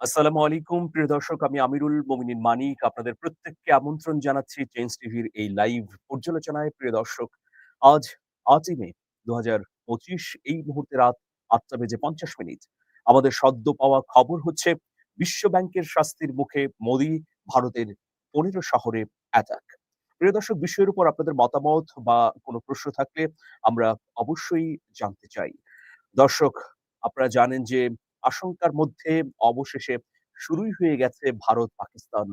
আসসালামু আলাইকুম। প্রিয় দর্শক, আমি আমিরুল মোমিনিন মানিক। আপনাদের প্রত্যেককে আমন্ত্রণ জানাচ্ছি চেঞ্জ টিভির এই লাইভ পর্যালোচনায়। প্রিয় দর্শক, আজ আটই মে দুহাজার পঁচিশ, এই মুহূর্তে রাত আটটা বেজে পঞ্চাশ মিনিট। আমাদের সদ্য পাওয়া খবর হচ্ছে, বিশ্ব ব্যাংকের শাস্তির মুখে মোদি ভারতের পনেরো শহরে অ্যাটাক প্রিয় দর্শক, বিষয়ের উপর আপনাদের মতামত বা কোনো প্রশ্ন থাকলে আমরা অবশ্যই জানতে চাই। দর্শক, আপনারা জানেন যে আশঙ্কার মধ্যে অবশেষে শুরুই হয়ে গেছে ভারত পাকিস্তান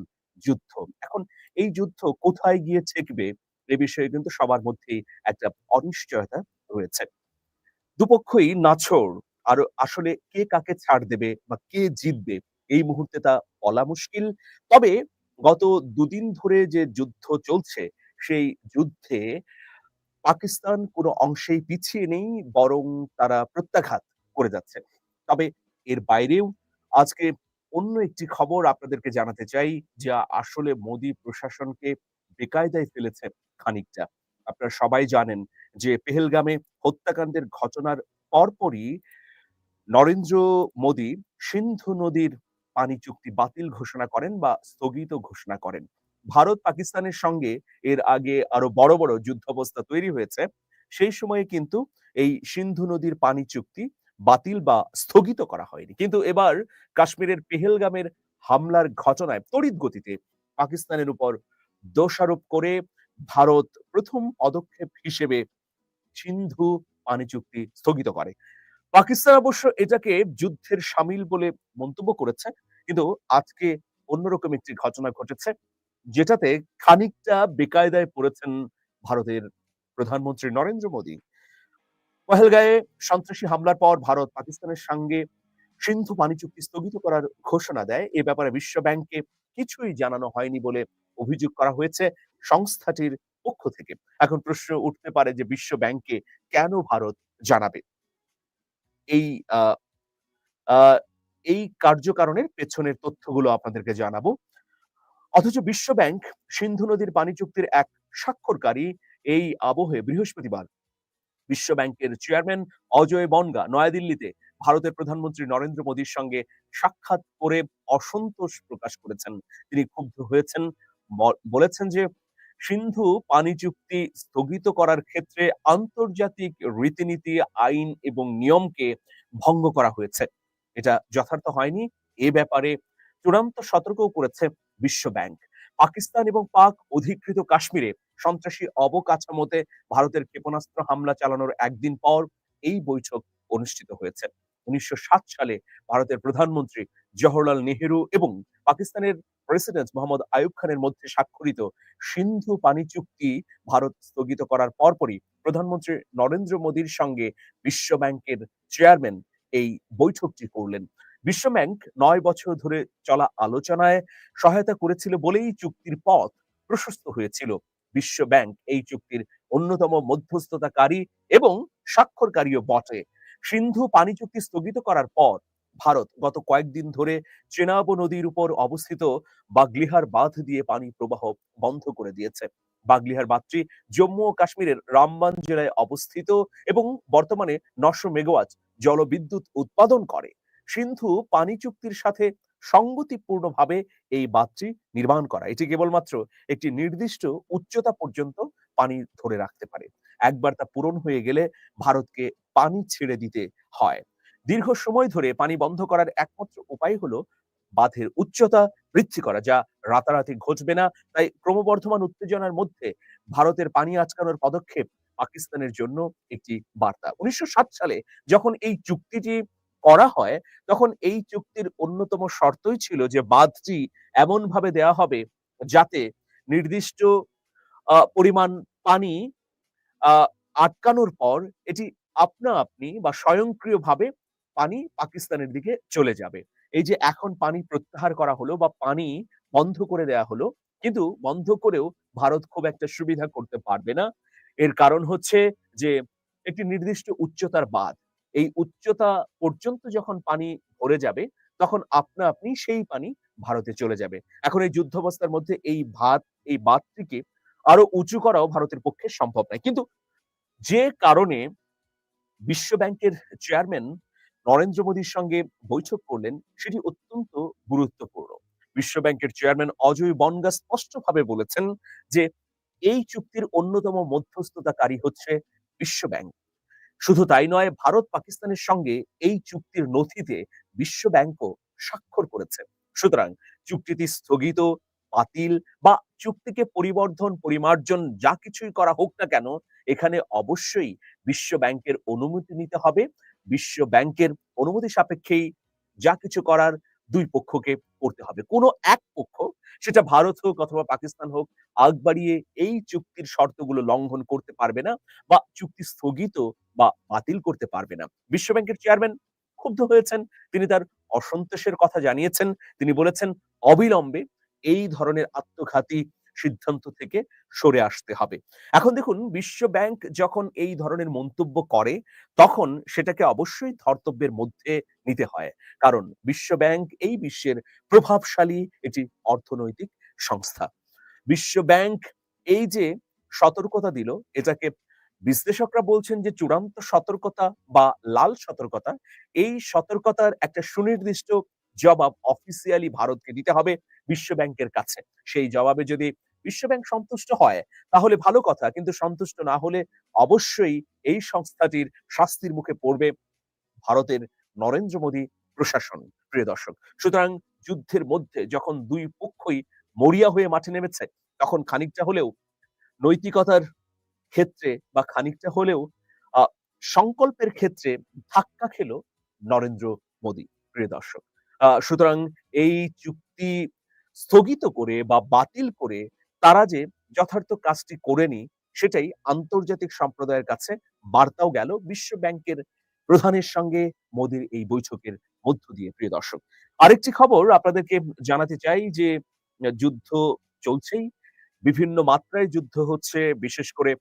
যুদ্ধ। এখন এই যুদ্ধ কোথায় গিয়ে ঠেকবে এ বিষয়ে কিন্তু সবার মধ্যেই একটা অনিশ্চয়তা রয়েছে। দুপক্ষই নাছোড়, আর আসলে কে কাকে ছাড় দেবে বা কে জিতবে এই মুহূর্তে তা বলা মুশকিল। তবে গত দুদিন ধরে যে যুদ্ধ চলছে, সেই যুদ্ধে পাকিস্তান কোনো অংশেই পিছিয়ে নেই, বরং তারা প্রত্যাঘাত করে যাচ্ছে। তবে এর বাইরেও আজকে অন্য একটি খবর আপনাদেরকে জানাতে চাই, যা আসলে মোদি প্রশাসনকে বেকায়দায় ফেলেছে খানিকটা। আপনারা সবাই জানেন যে পেহেলগামে হত্যাকাণ্ডের ঘটনার পরপরই নরেন্দ্র মোদী সিন্ধু নদীর পানি চুক্তি বাতিল ঘোষণা করেন বা স্থগিত ঘোষণা করেন। ভারত পাকিস্তানের সঙ্গে এর আগে আরও বড় বড় যুদ্ধাবস্থা তৈরি হয়েছে। সেই সময়ে কিন্তু এই সিন্ধু নদীর পানি চুক্তি বাতিল বা স্থগিত করা হয়নি। কিন্তু এবার কাশ্মীরের পেহেলগামের হামলার ঘটনায় তড়িৎ গতিতে পাকিস্তানের উপর দোষারোপ করে ভারত প্রথম পদক্ষেপ হিসেবে সিন্ধু পানি চুক্তি স্থগিত করে। পাকিস্তান অবশ্য এটাকে যুদ্ধের সামিল বলে মন্তব্য করেছে, কিন্তু আজকে অন্যরকম একটি ঘটনা ঘটেছে, যেটাতে খানিকটা বেকায়দায় পড়েছেন ভারতের প্রধানমন্ত্রী নরেন্দ্র মোদী। পহেলগাঁয়ে সন্ত্রাসী হামলার পর ভারত পাকিস্তানের সঙ্গে সিন্ধু পানি চুক্তি স্থগিত করার ঘোষণা দেয়। এ ব্যাপারে বিশ্ব ব্যাংককে কিছুই জানানো হয়নি বলে অভিযোগ করা হয়েছে সংস্থাটির পক্ষ থেকে। এখন প্রশ্ন উঠতে পারে যে বিশ্ব ব্যাংকে কেন ভারত জানাবে? এই এই কার্যকারণের পেছনের তথ্যগুলো আপনাদেরকে জানাব। অথচ বিশ্ব ব্যাংক সিন্ধু নদীর পানি চুক্তির এক স্বাক্ষরকারী এই আবহে বৃহস্পতিবার বিশ্ব ব্যাংকের চেয়ারম্যান অজয় বনগা নয়াদিল্লিতে ভারতের প্রধানমন্ত্রী নরেন্দ্র মোদীর সঙ্গে সাক্ষাৎ করে অসন্তোষ প্রকাশ করেছেন। তিনি ক্ষুব্ধ হয়েছেন বলেছেন যে সিন্ধু পানি চুক্তি স্থগিত করার ক্ষেত্রে আন্তর্জাতিক রীতিনীতি, আইন এবং নিয়মকে ভঙ্গ করা হয়েছে। এটা যথার্থ হয়নি। এ ব্যাপারে চূড়ান্ত সতর্কও করেছে বিশ্ব ব্যাংক পাকিস্তান এবং পাক অধিকৃত কাশ্মীরে সন্ত্রাসী অবকাঠামোতে ভারতের ক্ষেপণাস্ত্র হামলা চালানোর একদিন পর এই বৈঠক অনুষ্ঠিত হয়েছে। উনিশশো সালে ভারতের প্রধানমন্ত্রী জওহরলাল নেহেরু এবং পাকিস্তানের প্রেসিডেন্ট মোহাম্মদ আয়ুব খানের মধ্যে স্বাক্ষরিত সিন্ধু পানি চুক্তি ভারত স্থগিত করার পরপরই প্রধানমন্ত্রী নরেন্দ্র মোদীর সঙ্গে বিশ্ব ব্যাংকের চেয়ারম্যান এই বৈঠকটি করলেন। বিশ্ব ব্যাংক নয় বছর ধরে চলা আলোচনায় সহায়তা করেছিল বলেই চুক্তির পথ প্রশস্ত হয়েছিল। বিশ্ব ব্যাংক এই চুক্তির অন্যতম মধ্যস্থতাকারী এবং স্বাক্ষরকারীও বটে। সিন্ধু পানি চুক্তি স্থগিত করার পর ভারত গত কয়েকদিন ধরে চেনাব নদীর উপর অবস্থিত বাগলিহার বাঁধ দিয়ে পানি প্রবাহ বন্ধ করে দিয়েছে। বাগলিহার বাঁধটি জম্মু ও কাশ্মীরের রামবান জেলায় অবস্থিত এবং বর্তমানে নশো মেগাওয়াট জলবিদ্যুৎ উৎপাদন করে। সিন্ধু পানি চুক্তির সাথে সঙ্গতিপূর্ণভাবে এই বাঁধটি নির্মাণ করা। এটি কেবলমাত্র একটি নির্দিষ্ট উচ্চতা পর্যন্ত পানি ধরে রাখতে পারে। একবার তা পূরণ হয়ে গেলে ভারতকে পানি ছেড়ে দিতে হয়। দীর্ঘ সময় ধরে পানি বন্ধ করার একমাত্র উপায় হলো বাঁধের উচ্চতা বৃদ্ধি করা, যা রাতারাতি ঘটবে না। তাই ক্রমবর্ধমান উত্তেজনার মধ্যে ভারতের পানি আটকানোর পদক্ষেপ পাকিস্তানের জন্য একটি বার্তা। উনিশশো সাত সালে যখন এই চুক্তিটি করা হয়, তখন এই চুক্তির অন্যতম শর্তই ছিল যে বাঁধটি এমন ভাবে দেওয়া হবে যাতে নির্দিষ্ট পরিমাণ পানি আটকানোর পর এটি আপনা আপনি বা স্বয়ংক্রিয়ভাবে পানি পাকিস্তানের দিকে চলে যাবে। এই যে এখন পানি প্রত্যাহার করা হলো বা পানি বন্ধ করে দেয়া হলো, কিন্তু বন্ধ করেও ভারত খুব একটা সুবিধা করতে পারবে না। এর কারণ হচ্ছে যে একটি নির্দিষ্ট উচ্চতার বাঁধ এই উচ্চতা পর্যন্ত যখন পানি ভরে যাবে, তখন আপনা আপনি সেই পানি ভারতে চলে যাবে। এখন এই যুদ্ধাবস্থার মধ্যে এই ভাত, এই বাঁধটিকে আরও উঁচু করাও ভারতের পক্ষে সম্ভব নয়। কিন্তু যে কারণে বিশ্ব ব্যাংকের চেয়ারম্যান নরেন্দ্র মোদীর সঙ্গে বৈঠক করলেন, সেটি অত্যন্ত গুরুত্বপূর্ণ। বিশ্বব্যাংকের চেয়ারম্যান অজয় বনগা স্পষ্টভাবে বলেছেন যে, এই চুক্তির অন্যতম মধ্যস্থতাকারী হচ্ছে বিশ্বব্যাংক। শুধু তাই নয়, ভারত পাকিস্তানের সঙ্গে এই চুক্তির নথিতে বিশ্বব্যাংকও স্বাক্ষর করেছে। সুতরাং চুক্তিটি স্থগিত, বাতিল বা চুক্তিকে পরিবর্ধন, পরিমার্জন যা কিছুই করা হোক না কেন, এখানে অবশ্যই বিশ্ব ব্যাংকের অনুমতি নিতে হবে। বিশ্ব ব্যাংকের অনুমতি সাপেক্ষেই যা কিছু করার দুই পক্ষকে করতে হবে। কোনো এক পক্ষ, সেটা ভারত হোক অথবা পাকিস্তান হোক, আগ বাড়িয়ে এই চুক্তির শর্তগুলো লঙ্ঘন করতে পারবে না বা চুক্তি স্থগিত বা বাতিল করতে পারবে না। বিশ্ব ব্যাংকের চেয়ারম্যান ক্ষুব্ধ হয়েছেন। তিনি তার অসন্তোষের কথা জানিয়েছেন। তিনি বলেছেন, অবিলম্বে এই ধরনের আত্মঘাতী সিদ্ধান্ত থেকে সরে আসতে হবে। এখন দেখুন, বিশ্ব ব্যাংক যখন এই ধরনের মন্তব্য করে, তখন সেটাকে অবশ্যই ধর্তব্যের মধ্যে নিতে হয়। কারণ বিশ্ব ব্যাংক এই বিশ্বের প্রভাবশালী এটি অর্থনৈতিক সংস্থা। বিশ্ব ব্যাংক এই যে সতর্কতা দিল, এটাকে বিশ্লেষকরা বলছেন যে চূড়ান্ত সতর্কতা বা লাল সতর্কতা, এই সতর্কতার একটা সুনির্দিষ্ট জবাব অফিসিয়ালি ভারতকে দিতে হবে বিশ্ব ব্যাংকের কাছে। সেই জবাবে যদি বিশ্ব ব্যাংক সন্তুষ্ট হয়, তাহলে ভালো কথা, কিন্তু সন্তুষ্ট না হলে অবশ্যই এই সংস্থাটির শাস্তির মুখে পড়বে ভারতের নরেন্দ্র মোদী প্রশাসন, প্রিয় দর্শক। সুতরাং যুদ্ধের মধ্যে যখন দুই পক্ষই মরিয়া হয়ে মাঠে নেমেছে, তখন খানিকটা হলেও নৈতিকতার ক্ষেত্রে বা খানিকটা হলেও সংকল্পের ক্ষেত্রে ধাক্কা খেলো নরেন্দ্র মোদী, প্রিয় দর্শক। সুতরাং এই চুক্তি স্থগিত করে বা বাতিল করে তারা যে যথার্থ কাজটি করেনি সেটাই আন্তর্জাতিক সম্প্রদায়ের কাছে বার্তাও গেল বিশ্ব ব্যাংকের প্রধানের সঙ্গে মোদীর এই বৈঠকের মধ্য দিয়ে, প্রিয় দর্শক। আরেকটি খবর আপনাদেরকে জানাতে চাই যে, যুদ্ধ চলছেই। বিভিন্ন মাত্রায় যুদ্ধ হচ্ছে, বিশেষ করে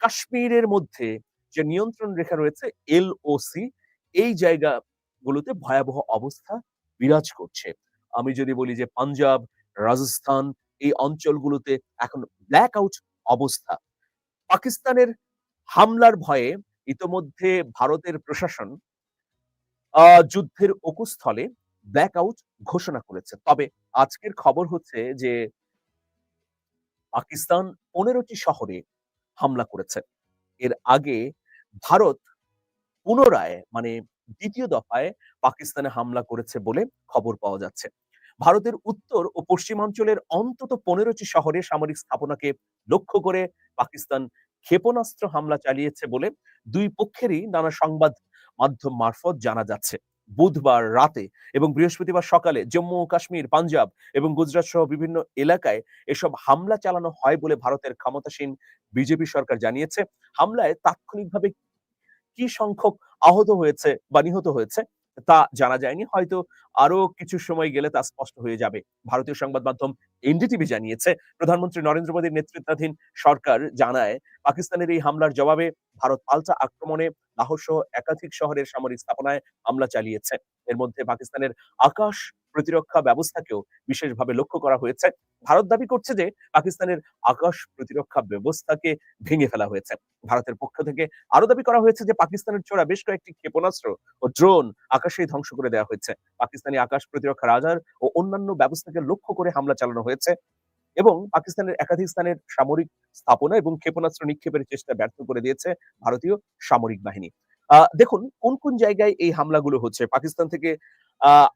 কাশ্মীরের মধ্যে যে নিয়ন্ত্রণ রেখা রয়েছে এলওসি এই জায়গাগুলোতে ভয়াবহ অবস্থা বিরাজ করছে। আমি যদি বলি যে পাঞ্জাব, রাজস্থান এই অঞ্চলগুলোতে এখন ব্ল্যাক আউট অবস্থা। পাকিস্তানের হামলার ভয়ে ইতোমধ্যে ভারতের প্রশাসন যুদ্ধের অকুস্থলে ব্ল্যাক আউট ঘোষণা করেছে। তবে আজকের খবর হচ্ছে যে পাকিস্তান পনেরোটি শহরে হামলা করেছে। এর আগে ভারত পুনরায় মানে দ্বিতীয় দফায় পাকিস্তানে হামলা করেছে বলে খবর পাওয়া যাচ্ছে। ভারতের উত্তর ও পশ্চিমাঞ্চলের অন্তত পনেরোটি শহরে সামরিক স্থাপনাকে লক্ষ্য করে পাকিস্তান ক্ষেপণাস্ত্র হামলা চালিয়েছে বলে দুই পক্ষেরই নানা সংবাদ মাধ্যম মারফত জানা যাচ্ছে। বুধবার রাতে এবং বৃহস্পতিবার সকালে জম্মু ও কাশ্মীর, পাঞ্জাব এবং গুজরাট সহ বিভিন্ন এলাকায় এসব হামলা চালানো হয় বলে ভারতের ক্ষমতাসীন বিজেপি সরকার জানিয়েছে। হামলায় তাৎক্ষণিকভাবে কি সংখ্যক আহত হয়েছে বা নিহত হয়েছে, তা জানা যায়নি। হয়তো আরও কিছু সময় গেলে তা স্পষ্ট হয়ে যাবে। ভারতীয় সংবাদ মাধ্যম এনডিটিভি জানিয়েছে, প্রধানমন্ত্রী নরেন্দ্র মোদীর নেতৃত্বাধীন সরকার জানায়, পাকিস্তানের এই হামলার জবাবে ভারত পাল্টা আক্রমণে লাহোর সহ একাধিক শহরের সামরিক স্থাপনায় হামলা চালিয়েছে। এর মধ্যে পাকিস্তানের আকাশ প্রতিরক্ষা ব্যবস্থাকেও বিশেষভাবে লক্ষ্য করা হয়েছে। ভারত দাবি করছে যে, পাকিস্তানের আকাশ প্রতিরক্ষা ব্যবস্থাকে ভেঙে ফেলা হয়েছে। ভারতের পক্ষ থেকে আরও দাবি করা হয়েছে যে, পাকিস্তানের ছোড়া বেশ কয়েকটি ক্ষেপণাস্ত্র ও ড্রোন আকাশেই ধ্বংস করে দেওয়া হয়েছে। পাকিস্তানি আকাশ প্রতিরক্ষা রাজার ও অন্যান্য ব্যবস্থাকে লক্ষ্য করে হামলা চালানো হয়েছে এবং পাকিস্তানের একাধিক স্থানের সামরিক স্থাপনা এবং ক্ষেপণাস্ত্র নিক্ষেপের চেষ্টা ব্যর্থ করে দিয়েছে ভারতীয় সামরিক বাহিনী। দেখুন, কোন কোন জায়গায় এই হামলাগুলো হচ্ছে? পাকিস্তান থেকে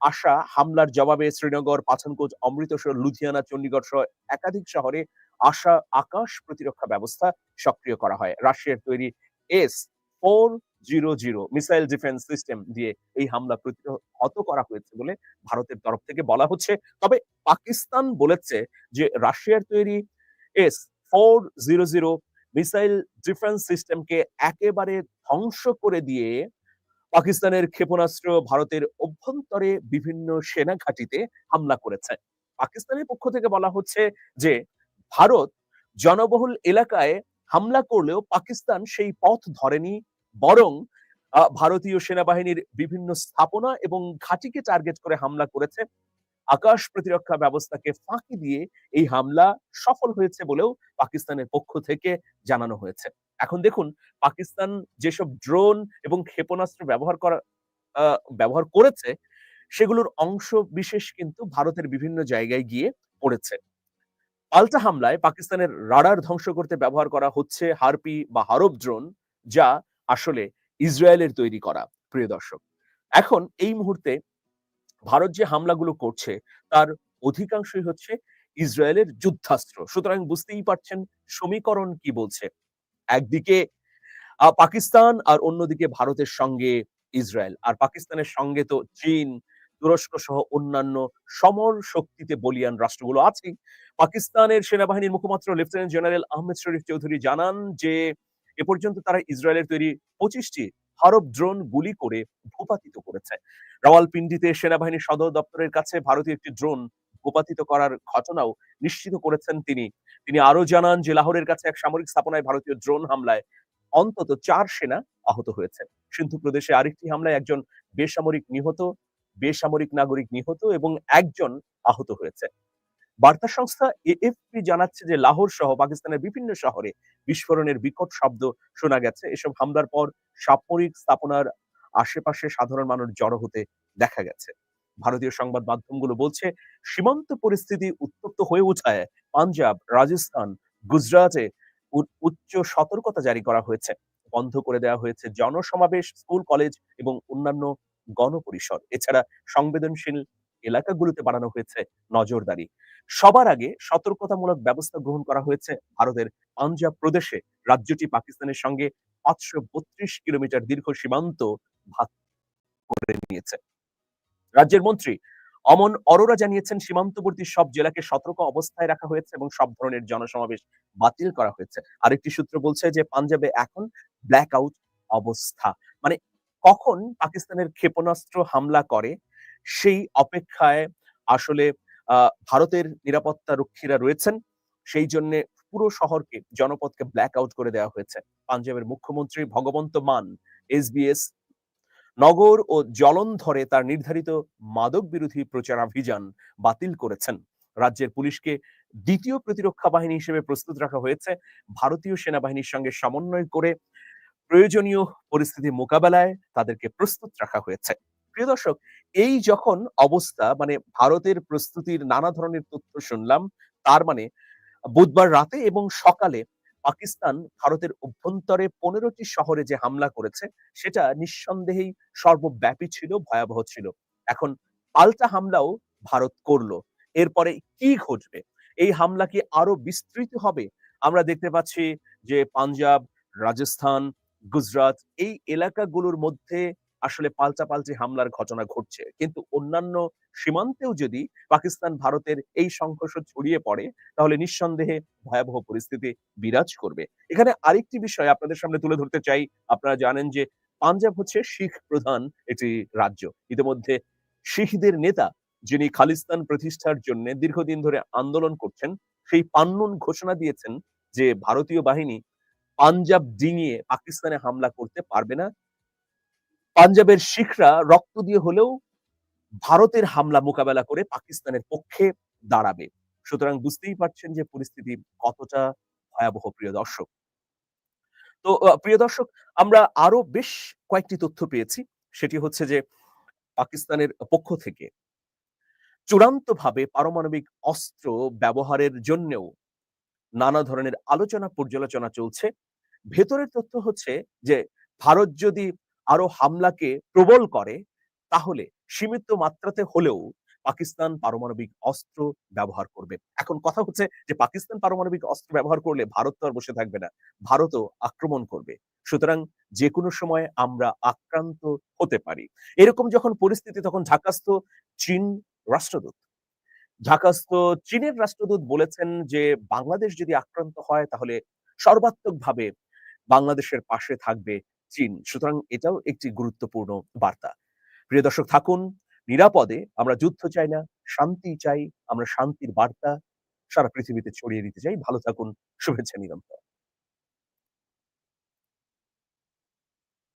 আসা হামলার জবাবে শ্রীনগর, পাঠানকোট, অমৃতসর, লুধিয়ানা, চণ্ডীগড় সহ একাধিক শহরে আসা আকাশ প্রতিরক্ষা ব্যবস্থা সক্রিয় করা হয়। রাশিয়ার তৈরি S four zero zero missile defence system দিয়ে এই হামলা প্রতিহত করা হয়েছে বলে ভারতের তরফ থেকে বলা হচ্ছে। তবে পাকিস্তান বলেছে যে রাশিয়ার তৈরি S four zero zero missile defence সিস্টেমকে একেবারে ধ্বংস করে দিয়ে পাকিস্তানের ক্ষেপণাস্ত্র ভারতের অভ্যন্তরে বিভিন্ন সেনা ঘাঁটিতে হামলা করেছে। পাকিস্তানের পক্ষ থেকে বলা হচ্ছে যে, ভারত জনবহুল এলাকায় হামলা করলেও পাকিস্তান সেই পথ ধরেনি, বরং ভারতীয় সেনাবাহিনীর বিভিন্ন স্থাপনা এবং ঘাঁটিকে টার্গেট করে হামলা করেছে। আকাশ প্রতিরক্ষা ব্যবস্থাকে ফাঁকি দিয়ে এই হামলা সফল হয়েছে বলেও পাকিস্তানের পক্ষ থেকে জানানো হয়েছে এখন দেখুন পাকিস্তান যেসব ড্রোন এবং ক্ষেপণাস্ত্র ব্যবহার করা ব্যবহার করেছে, সেগুলোর অংশ বিশেষ কিন্তু ভারতের বিভিন্ন জায়গায় গিয়ে পড়েছে। পাল্টা হামলায় পাকিস্তানের রাডার ধ্বংস করতে ব্যবহার করা হচ্ছে হারপি বা হারব ড্রোন, যা আসলে ইসরায়েলের তৈরি করা, প্রিয় দর্শক। এখন এই মুহূর্তে ভারত যে হামলাগুলো করছে, তার অধিকাংশই হচ্ছে ইসরায়েলের যুদ্ধাস্ত্র। সুতরাং বুঝতেই পারছেন সমীকরণ কি বলছে। একদিকে পাকিস্তান আর অন্যদিকে ভারতের সঙ্গে ইসরায়েল। আর পাকিস্তানের সঙ্গে তো চীন, তুরস্ক সহ অন্যান্য সমর শক্তিতে বলিয়ান রাষ্ট্রগুলো আছেই। পাকিস্তানের সেনাবাহিনীর মুখপাত্র লেফটেন্যান্ট জেনারেল আহমেদ শরীফ চৌধুরী জানান যে, এ পর্যন্ত তারা ইসরায়েলের তৈরি ২৫ টি ড্রোন গুলি করে ভূপাতিত করেছে। রাওয়ালপিন্ডিতে সেনাবাহিনীর সদর দপ্তরের কাছে ভারতীয় একটি ড্রোন ভূপাতিত করার ঘটনাও নিশ্চিত করেছেন তিনি। তিনি আরও জানান যে লাহোরের কাছে এক সামরিক স্থাপনায় ভারতীয় ড্রোন হামলায় অন্তত চার সেনা আহত হয়েছে। সিন্ধু প্রদেশে আরেকটি হামলায় একজন বেসামরিক নিহত, বেসামরিক নাগরিক নিহত এবং একজন আহত হয়েছে। বার্তা সংস্থা এএফপি জানাচ্ছে যে লাহোর সহ পাকিস্তানের বিভিন্ন শহরে বিস্ফোরণের বিকট শব্দ শোনা গেছে। এসব হামলার পর সামরিক স্থাপনার আশেপাশে সাধারণ মানুষ জড়ো হতে দেখা গেছে। ভারতীয় সংবাদ মাধ্যমগুলো বলছে, সীমান্ত পরিস্থিতি উত্তপ্ত হয়ে ওঠায় পাঞ্জাব, রাজস্থান, গুজরাটে উচ্চ সতর্কতা জারি করা হয়েছে। বন্ধ করে দেওয়া হয়েছে জনসমাবেশ, স্কুল, কলেজ এবং অন্যান্য গণপরিসর। এছাড়া সংবেদনশীল এলাকাগুলোতে বাড়ানো হয়েছে নজরদারি। সবার আগে সতর্কতামূলক ব্যবস্থা গ্রহণ করা হয়েছে ভারতের পাঞ্জাব প্রদেশে। রাজ্যটি পাকিস্তানের সঙ্গে ৫৩২ কিলোমিটার দীর্ঘ সীমান্ত ভাগ করে নিয়েছে। রাজ্যের মন্ত্রী অমন অরোরা জানিয়েছেন, সীমান্তবর্তী সব জেলাকে সতর্ক অবস্থায় রাখা হয়েছে এবং সব ধরনের জনসমাবেশ বাতিল করা হয়েছে। আরেকটি সূত্র বলছে যে, পাঞ্জাবে এখন ব্ল্যাক আউট অবস্থা। মানে কখন পাকিস্তানের ক্ষেপণাস্ত্র হামলা করে সেই অপেক্ষায় আসলে ভারতের নিরাপত্তা রক্ষীরা রয়েছেন। সেই জন্যে পুরো শহরকে জনপদকে ব্ল্যাক আউট করে দেওয়া হয়েছে। পাঞ্জাবের মুখ্যমন্ত্রী ভগবন্ত মান এসবিএস নগর ও জলন্ধরে তার নির্ধারিত মাদক বিরোধী প্রচারাভিযান বাতিল করেছেন। রাজ্যের পুলিশকে দ্বিতীয় প্রতিরক্ষা বাহিনী হিসেবে প্রস্তুত রাখা হয়েছে। ভারতীয় সেনাবাহিনীর সঙ্গে সমন্বয় করে প্রয়োজনীয় পরিস্থিতি মোকাবেলায় তাদেরকে প্রস্তুত রাখা হয়েছে। প্রিয় দর্শক, এই যখন অবস্থা মানে ভারতের প্রস্তুতির নানা ধরনের তথ্য শুনলাম, তার মানে বুধবার রাতে এবং সকালে পাকিস্তান ভারতের অভ্যন্তরে পনেরোটি শহরে যে হামলা করেছে, সেটা নিঃসন্দেহেই সর্বব্যাপী ছিল, ভয়াবহ ছিল। এখন পাল্টা হামলাও ভারত করল এরপরে কি ঘটবে? এই হামলা কি আরও বিস্তৃত হবে? আমরা দেখতে পাচ্ছি যে পাঞ্জাব, রাজস্থান, গুজরাট এই এলাকাগুলোর মধ্যে আসলে পাল্টাপাল্টি হামলার ঘটনা ঘটছে। কিন্তু অন্যান্য সীমান্তেও যদি পাকিস্তান ভারতের এই সংঘর্ষ ছড়িয়ে পড়ে, তাহলে নিঃসন্দেহে ভয়াবহ পরিস্থিতি বিরাজ করবে। এখানে আরেকটি বিষয় আপনাদের সামনে তুলে ধরতে চাই। আপনারা জানেন যে পাঞ্জাব হচ্ছে শিখ প্রধান একটি রাজ্য। ইতিমধ্যে শিখদের নেতা যিনি খালিস্তান প্রতিষ্ঠার জন্য দীর্ঘদিন ধরে আন্দোলন করছেন, সেই পান্নুন ঘোষণা দিয়েছেন যে ভারতীয় বাহিনী পাঞ্জাব ডিঙিয়ে পাকিস্তানে হামলা করতে পারবে না। পাঞ্জাবের শিখরা রক্ত দিয়ে হলেও ভারতের হামলা মোকাবেলা করে পাকিস্তানের পক্ষে দাঁড়াবে। সুতরাং বুঝতেই পারছেন যে পরিস্থিতি কতটা ভয়াবহ, প্রিয় দর্শক। তো প্রিয় দর্শক, আমরা আরও বেশ কয়েকটি তথ্য পেয়েছি। সেটি হচ্ছে যে পাকিস্তানের পক্ষ থেকে চূড়ান্তভাবে পারমাণবিক অস্ত্র ব্যবহারের জন্যেও নানা ধরনের আলোচনা, পর্যালোচনা চলছে। ভেতরের তথ্য হচ্ছে যে ভারত যদি আরও হামলাকে প্রবল করে, তাহলে সীমিত মাত্রাতে হলেও পাকিস্তান পারমাণবিক অস্ত্র ব্যবহার করবে। এখন কথা হচ্ছে যে পাকিস্তান পারমাণবিক অস্ত্র ব্যবহার করলে ভারত তো আর বসে থাকবে না। ভারতও আক্রমণ করবে। সুতরাং যেকোনো সময় আমরা আক্রান্ত হতে পারি। এরকম যখন পরিস্থিতি তখন ঢাকাস্থ চীন রাষ্ট্রদূত ঢাকাস্থ চীনের রাষ্ট্রদূত বলেছেন যে বাংলাদেশ যদি আক্রান্ত হয় তাহলে সর্বাত্মকভাবে বাংলাদেশের পাশে থাকবে চীন। সুতরাং এটাও একটি গুরুত্বপূর্ণ বার্তা। প্রিয় দর্শক থাকুন নিরাপদে। আমরা যুদ্ধ চাই না, শান্তি চাই। আমরা শান্তির বার্তা সারা পৃথিবীতে ছড়িয়ে দিতে চাই। ভালো থাকুন। শুভেচ্ছা নিরন্তর।